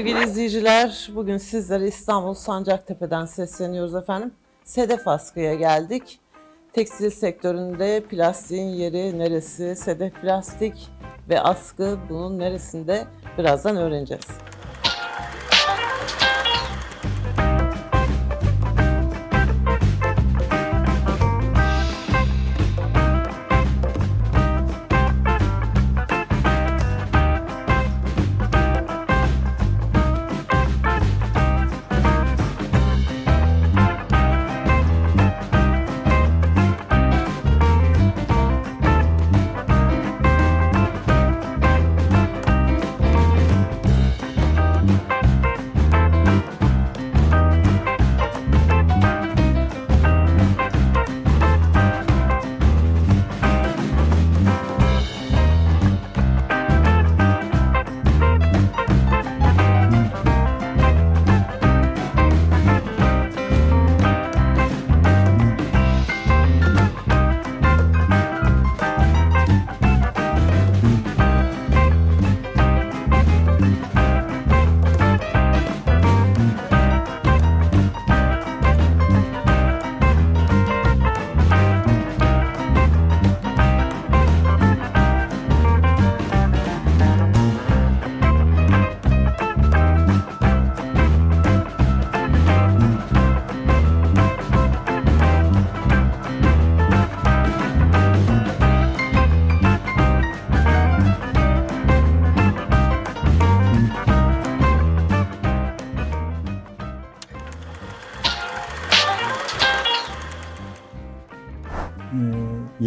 sevgili izleyiciler. Bugün sizlere İstanbul Sancaktepe'den sesleniyoruz efendim. Sedef Askı'ya geldik. Tekstil sektöründe plastiğin yeri neresi, sedef plastik ve askı bunun neresinde birazdan öğreneceğiz.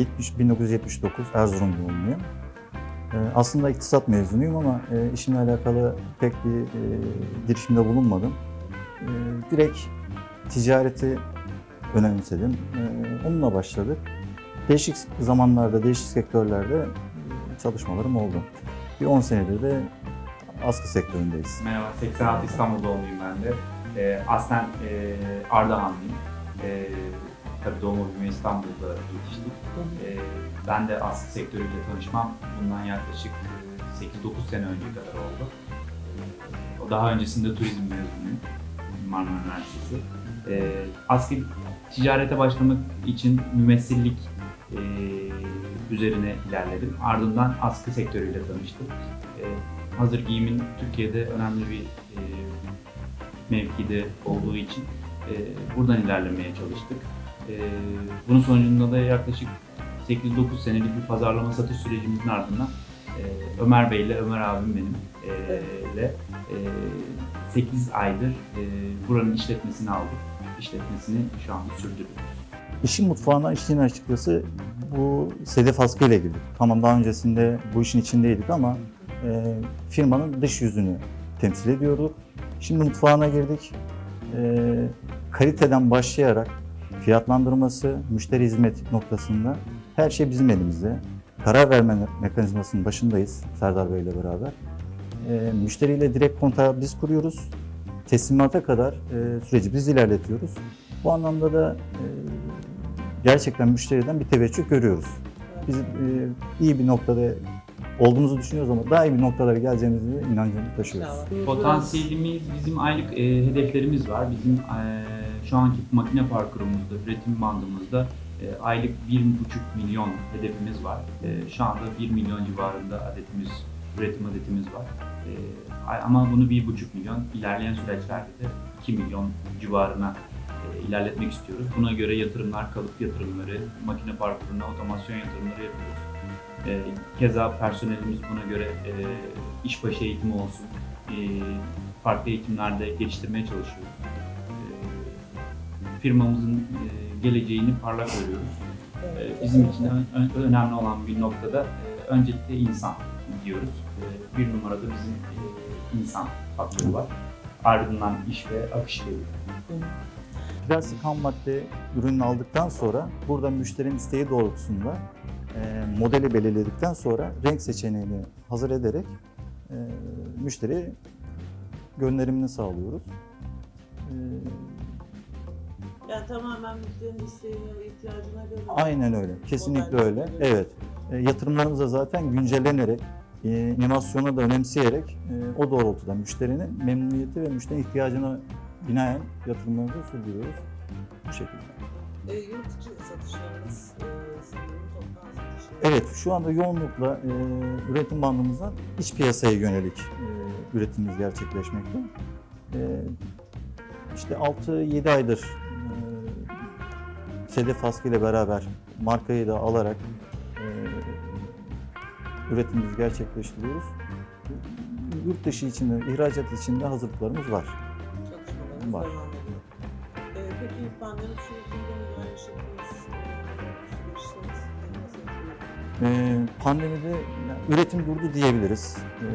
70 1979 Erzurum doğumluyum. Ee, Aslında iktisat mezunuyum ama e, işimle alakalı pek bir e, girişimde bulunmadım. Ee, Direkt ticareti önemsedim. Ee, Onunla başladık. Değişik zamanlarda, değişik sektörlerde e, çalışmalarım oldu. Bir 10 senedir de askı sektöründeyiz. Merhaba, 86 İstanbul doğumluyum ben de. Aslen Ardahanlıyım. E, tabii doğum büyüme İstanbul'da yetiştik. E, ben de askı sektörüyle tanışmam bundan yaklaşık e, 8-9 sene önce kadar oldu. O daha öncesinde turizm mezunuyum. Marmara Üniversitesi. E, askı ticarete başlamak için mümessillik e, üzerine ilerledim. Ardından askı sektörüyle tanıştım. E, hazır giyimin Türkiye'de önemli bir e, mevkide olduğu için e, buradan ilerlemeye çalıştık. E, bunun sonucunda da yaklaşık 8-9 senelik bir pazarlama satış sürecimizin ardından e, Ömer Bey ile Ömer abim benim e, ile e, 8 aydır e, buranın işletmesini aldık. İşletmesini şu anda sürdürüyoruz. İşin mutfağına işin açıkçası bu sedef askı ile girdik. Tamam daha öncesinde bu işin içindeydik ama e, firmanın dış yüzünü temsil ediyorduk. Şimdi mutfağına girdik. E, kaliteden başlayarak fiyatlandırması, müşteri hizmet noktasında her şey bizim elimizde. Karar verme mekanizmasının başındayız Serdar Bey ile beraber. E, müşteriyle direkt kontağı biz kuruyoruz. Teslimata kadar e, süreci biz ilerletiyoruz. Bu anlamda da e, gerçekten müşteriden bir teveccüh görüyoruz. Biz e, iyi bir noktada olduğumuzu düşünüyoruz ama daha iyi bir noktalara geleceğimizi inancını taşıyoruz. Potansiyelimiz, bizim aylık e, hedeflerimiz var. Bizim e, şu anki makine parkurumuzda, üretim bandımızda e, aylık 1,5 milyon hedefimiz var. E, şu anda 1 milyon civarında adetimiz, üretim adetimiz var. E, ama bunu 1,5 milyon, ilerleyen süreçlerde de 2 milyon civarına e, ilerletmek istiyoruz. Buna göre yatırımlar, kalıp yatırımları, makine parkuruna otomasyon yatırımları yapıyoruz. E, keza personelimiz buna göre e, işbaşı eğitimi olsun, e, farklı eğitimlerde geliştirmeye çalışıyoruz. Firmamızın e, geleceğini parlak görüyoruz. E, bizim için ön- ön- önemli olan bir noktada e, öncelikle insan diyoruz. Bir numarada bizim insan faktörü var. Ardından iş ve akış geliyor. Plastik ham madde ürününü aldıktan sonra burada müşterinin isteği doğrultusunda e, modeli belirledikten sonra renk seçeneğini hazır ederek e, müşteri gönderimini sağlıyoruz. Yani tamamen müşterinin isteğine, ihtiyacına göre. aynen öyle. Kesinlikle Model öyle. belirliyor. Evet. E, yatırımlarımız da zaten güncellenerek e, inovasyonu da önemseyerek e, o doğrultuda müşterinin memnuniyeti ve müşterinin ihtiyacına binaen yatırımlarımızı sürdürüyoruz bu şekilde. E, yurt içi satışlarınız e, sanırım toptan satışlar. Evet, şu anda yoğunlukla e, üretim bandımızdan iç piyasaya yönelik e, üretimimiz gerçekleşmekte. E, işte 6-7 aydır Sedef Askı ile beraber markayı da alarak e, üretimimizi gerçekleştiriyoruz. Yurt dışı içinde, ihracat içinde hazırlıklarımız var. Çalışmalarınız Var. devam ediyor. E, peki pandemi sürecinde neler yaşadınız? E? Ee, pandemide yani üretim durdu diyebiliriz. Ee,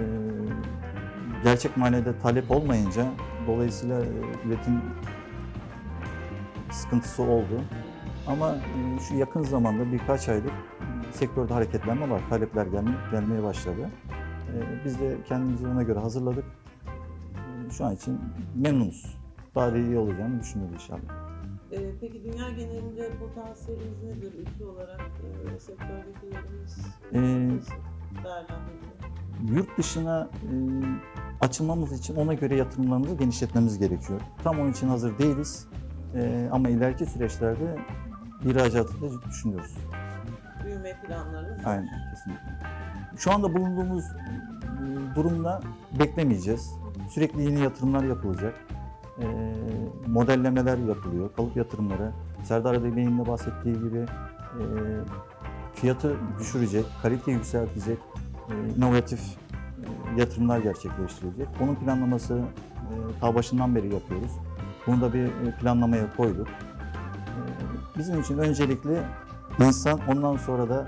gerçek manada talep olmayınca dolayısıyla e, üretim sıkıntısı oldu. Ama e, şu yakın zamanda birkaç aydır sektörde hareketlenme var. Talepler gelme, gelmeye başladı. Ee, biz de kendimizi ona göre hazırladık. Şu an için memnunuz. Daha da iyi olacağını düşünüyoruz inşallah. E, peki dünya genelinde potansiyeliniz nedir ülke olarak? E, sektördeki yeriniz e, Ee, değerlendiriliyor? yurt dışına e, açılmamız için ona göre yatırımlarımızı genişletmemiz gerekiyor. Tam onun için hazır değiliz E, ama ileriki süreçlerde ihracatı da düşünüyoruz. Büyüme planlarınız var. Aynen kesinlikle. Şu anda bulunduğumuz e, durumda beklemeyeceğiz. Sürekli yeni yatırımlar yapılacak. E, modellemeler yapılıyor, kalıp yatırımları. Serdar Bey'in de bahsettiği gibi e, fiyatı düşürecek, kaliteyi yükseltecek, e, inovatif e, yatırımlar gerçekleştirilecek. Bunun planlaması e, ta başından beri yapıyoruz. Bunu da bir e, planlamaya koyduk. Bizim için öncelikli insan ondan sonra da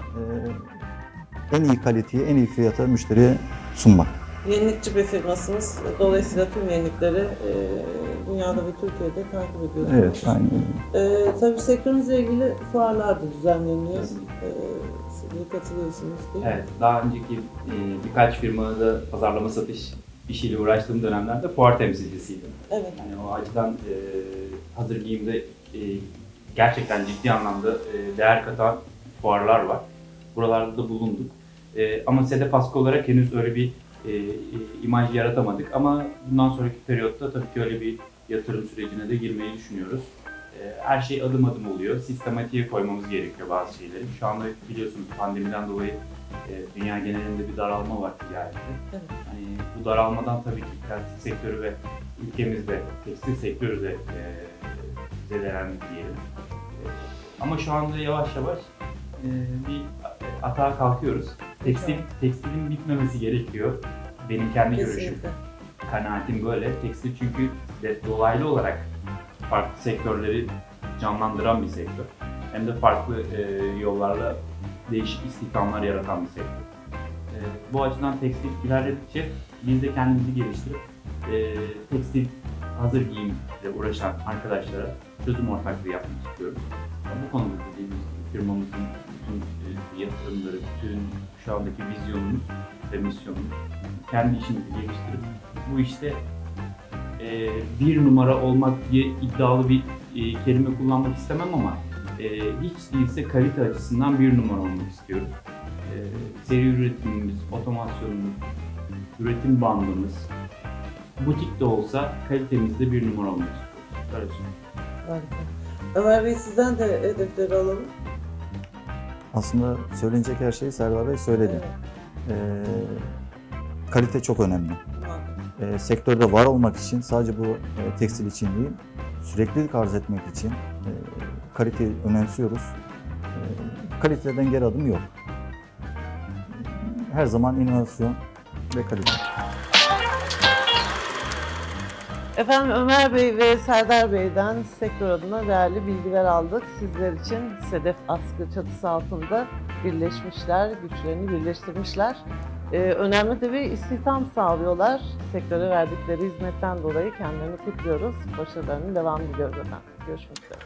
e, en iyi kaliteyi, en iyi fiyata müşteriye sunmak. Yenilikçi bir firmasınız. Dolayısıyla tüm yenilikleri e, dünyada ve Türkiye'de takip ediyorsunuz. Evet, aynen. E, tabii sektörünüzle ilgili fuarlar da düzenleniyor. E, siz de katılıyorsunuz değil mi? Evet, daha önceki e, birkaç firmada pazarlama satış işiyle uğraştığım dönemlerde fuar temsilcisiydim. Evet. Yani o açıdan e, hazır giyimde e, gerçekten ciddi anlamda e, değer katan fuarlar var. Buralarda da bulunduk. E, ama Sedef Askı olarak henüz öyle bir e, e, imaj yaratamadık. Ama bundan sonraki periyotta tabii ki öyle bir yatırım sürecine de girmeyi düşünüyoruz. E, her şey adım adım oluyor. Sistematiğe koymamız gerekiyor bazı şeyleri. Şu anda biliyorsunuz pandemiden dolayı e, dünya genelinde bir daralma var ticarette. Evet. Hani bu daralmadan tabii ki tekstil sektörü ve ülkemizde tekstil sektörü de e, zedelendi diyelim. E, ama şu anda yavaş yavaş e, bir atağa kalkıyoruz. Tekstil, tekstilin bitmemesi gerekiyor. Benim kendi görüşüm, kanaatim böyle. Tekstil çünkü de dolaylı olarak farklı sektörleri canlandıran bir sektör. Hem de farklı e, yollarla değişik istihdamlar yaratan bir sektör. E, bu açıdan tekstil ilerledikçe biz de kendimizi geliştirip e, tekstil hazır giyimle uğraşan arkadaşlara çözüm ortaklığı yapmak istiyoruz. Bu konuda dediğimiz firmamızın bütün e, yatırımları, bütün şu andaki vizyonumuz ve misyonumuz kendi işimizi geliştirip bu işte e, bir numara olmak diye iddialı bir e, kelime kullanmak istemem ama e, hiç değilse kalite açısından bir numara olmak istiyoruz. E, seri üretimimiz, otomasyonumuz, üretim bandımız, butik de olsa kalitemizde bir numara olmak istiyoruz. Söyleyeyim. Harika. Ömer Bey sizden de hedefleri alalım. Aslında söylenecek her şeyi Serdar Bey söyledi. Evet. E, kalite çok önemli. E, sektörde var olmak için sadece bu e, tekstil için değil, süreklilik arz etmek için e, kaliteyi önemsiyoruz. E, kaliteden geri adım yok. Her zaman inovasyon ve kalite. Efendim Ömer Bey ve Serdar Bey'den sektör adına değerli bilgiler aldık. Sizler için Sedef Askı çatısı altında birleşmişler, güçlerini birleştirmişler. Ee, önemli de bir istihdam sağlıyorlar. Sektöre verdikleri hizmetten dolayı kendilerini kutluyoruz. Başarılarının devamını diliyoruz efendim. Görüşmek üzere.